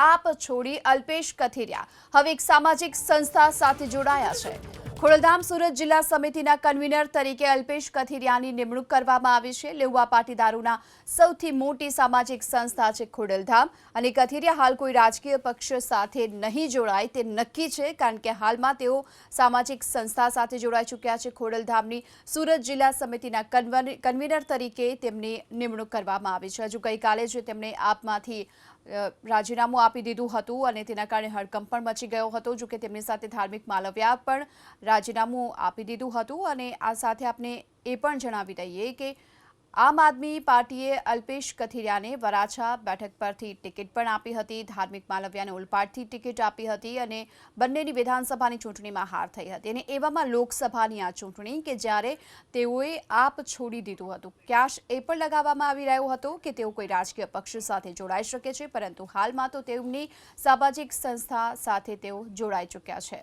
આપ છોડી અલ્પેશ કથિરિયા. હવે એક સામાજિક સંસ્થા સાથે જોડાયા છે. ખોડલધામ સુરત જિલ્લા સમિતિના કન્વીનર તરીકે અલ્પેશ કથિરિયાની નિમણૂક કરવામાં આવી છે. લેઉવા પાટીદારોના સૌથી મોટી સામાજિક સંસ્થા છે ખોડલધામ અને કથિરિયા હાલ કોઈ રાજકીય પક્ષ સાથે નહીં જોડાય તે નક્કી છે, કારણ કે હાલમાં તેઓ સામાજિક સંસ્થા સાથે જોડાઈ ચૂક્યા છે. ખોડલધામની સુરત જિલ્લા સમિતિના કન્વીનર તરીકે તેમની નિમણૂક કરવામાં આવી છે. હજુ ગઈકાલે જ તેમણે આપમાંથી રાજીનામું આપી દીધું હતું અને તેના કારણે હડકંપ પણ મચી ગયો હતો. જો કે તેમની સાથે ધાર્મિક માલવ્યા પણ રાજીનામું આપી દીધું હતું અને આ સાથે આપણે એ પણ જણાવી દઈએ કે આમ આદમી પાર્ટીએ અલ્પેશ કથિરિયાને વરાછા બેઠક પરથી ટિકિટ પણ આપી હતી, ધાર્મિક માલવ્યાને ઉલપાડથી ટિકિટ આપી હતી અને બંનેની વિધાનસભાની ચૂંટણીમાં હાર થઈ હતી. અને એવામાં લોકસભાની આ ચૂંટણી કે જ્યારે તેઓએ આપ છોડી દીધું હતું, ક્યાશ એ પણ લગાવવામાં આવી રહ્યો હતો કે તેઓ કોઈ રાજકીય પક્ષ સાથે જોડાઈ શકે છે, પરંતુ હાલમાં તો તેમની સામાજિક સંસ્થા સાથે તેઓ જોડાઈ ચૂક્યા છે.